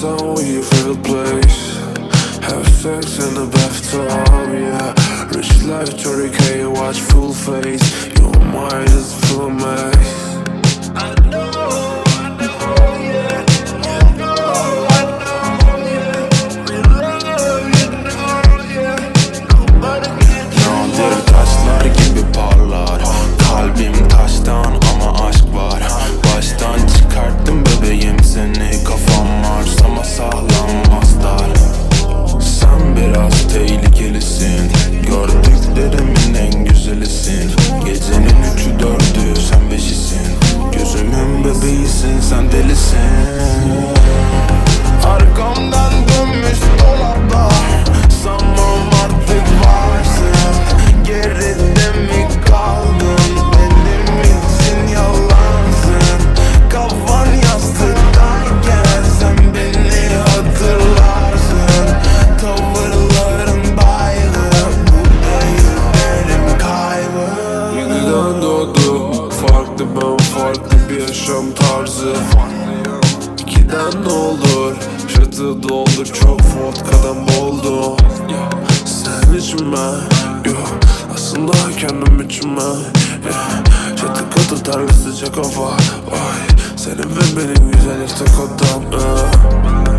Some weird favorite place. Have sex in the bathtub, yeah. bebeğisin sen delisin farklı ben farklı bir yaşam tarzı. İkiden ne olur Şatı doldu çok vodkadan boldu Sen içme Yok aslında kendim içme. Çatı katı terli sıcak hava. Ay Senin ve benim güzel yatak odam eh.